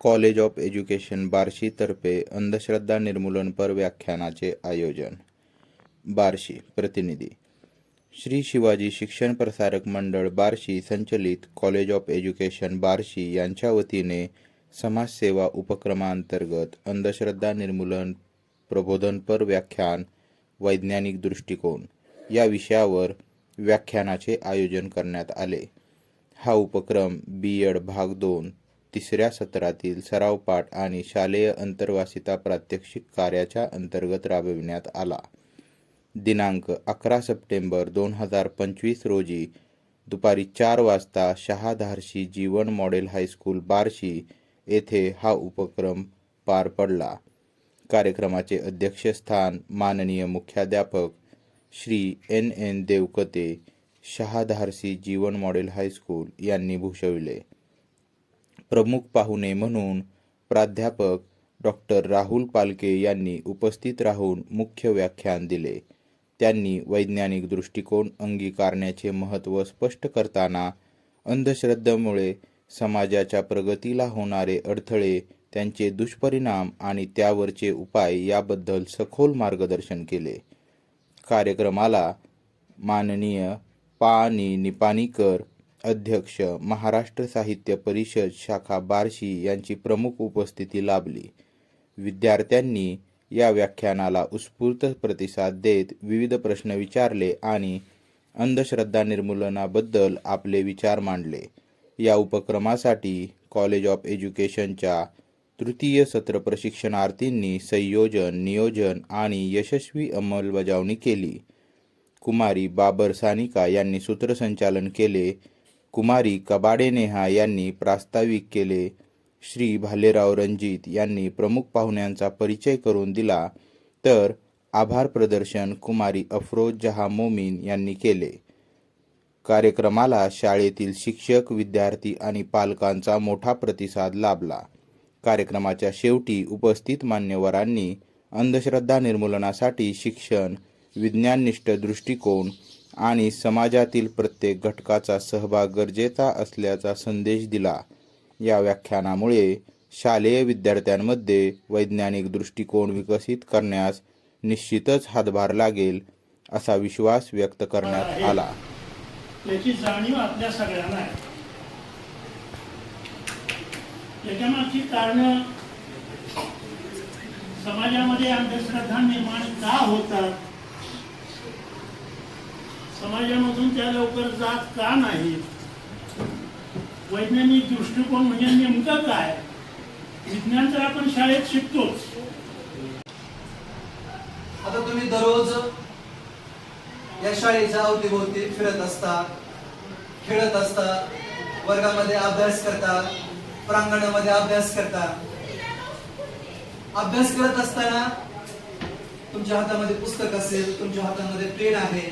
College of education बार्शीतर्फे अंधश्रद्धा निर्मूलनपर व्याख्यानाचे आयोजन. बार्शी प्रतिनिधी. श्री शिवाजी शिक्षण प्रसारक मंडळ बार्शी संचलित कॉलेज ऑफ एज्युकेशन बार्शी यांच्या वतीने समाजसेवा उपक्रमांतर्गत अंधश्रद्धा निर्मूलन प्रबोधनपर व्याख्यान वैज्ञानिक दृष्टिकोन या विषयावर व्याख्यानाचे आयोजन करण्यात आले. हा उपक्रम बी एड भाग दोन तिसऱ्या सत्रातील सराव पाठ आणि शालेय अंतर्वासिता प्रात्यक्षिक कार्याच्या अंतर्गत राबविण्यात आला. दिनांक अकरा सप्टेंबर दोन हजार पंचवीस रोजी दुपारी चार वाजता Shahadharshi Jeevan model high school Barshi येथे हा उपक्रम पार पडला. कार्यक्रमाचे अध्यक्षस्थान माननीय मुख्याध्यापक Shri N N Devkate Shahadharsi Jeevan model high school यांनी भूषविले. प्रमुख पाहुणे म्हणून प्राध्यापक डॉक्टर राहुल पालके यांनी उपस्थित राहून मुख्य व्याख्यान दिले. त्यांनी वैज्ञानिक दृष्टिकोन अंगीकारण्याचे महत्त्व स्पष्ट करताना अंधश्रद्धेमुळे समाजाच्या प्रगतीला होणारे अडथळे त्यांचे दुष्परिणाम आणि त्यावरचे उपाय याबद्दल सखोल मार्गदर्शन केले. कार्यक्रमाला माननीय पाणी निपाणीकर अध्यक्ष महाराष्ट्र साहित्य परिषद शाखा बार्शी यांची प्रमुख उपस्थिती लाभली. विद्यार्थ्यांनी या व्याख्यानाला उत्स्फूर्त प्रतिसाद देत विविध प्रश्न विचारले आणि अंधश्रद्धा निर्मूलनाबद्दल आपले विचार मांडले. या उपक्रमासाठी कॉलेज ऑफ एज्युकेशनच्या तृतीय सत्र प्रशिक्षणार्थींनी संयोजन नियोजन आणि यशस्वी अंमलबजावणी केली. कुमारी बाबर सानिका यांनी सूत्रसंचालन केले. कुमारी कबाडे नेहा यांनी प्रास्ताविक केले. श्री भालेराव रणजित यांनी प्रमुख पाहुण्यांचा परिचय करून दिला. तर आभार प्रदर्शन कुमारी अफरोज जहा मोमीन यांनी केले. कार्यक्रमाला शाळेतील शिक्षक विद्यार्थी आणि पालकांचा मोठा प्रतिसाद लाभला. कार्यक्रमाच्या शेवटी उपस्थित मान्यवरांनी अंधश्रद्धा निर्मूलनासाठी शिक्षण विज्ञाननिष्ठ दृष्टिकोन आणि समाजातील प्रत्येक घटकाचा सहभाग गरजेचा असल्याचा संदेश दिला. या व्याख्यानामुळे शालेय विद्यार्थ्यांमध्ये वैज्ञानिक दृष्टिकोन विकसित करण्यास निश्चितच हातभार लागेल असा विश्वास व्यक्त करण्यात आला. याची जाणीव आपल्या सगळ्यांना आहे. याच्यामागची कारण समाजामध्ये अंधश्रद्धा निर्माण का होतात? समाजामधून त्या लवकर जात का नाही? वैज्ञानिक दृष्टिकोन म्हणजे नेमकं काय? विज्ञान तर आपण शाळेत शिकतोच. आता तुम्ही दररोज या शाळेच्या अवतीभोवती फिरत असता खेळत असता वर्गामध्ये अभ्यास करता प्रांगणामध्ये अभ्यास करता अभ्यास करत असताना तुमच्या हातामध्ये पुस्तक असेल तुमच्या हातामध्ये पेन आहे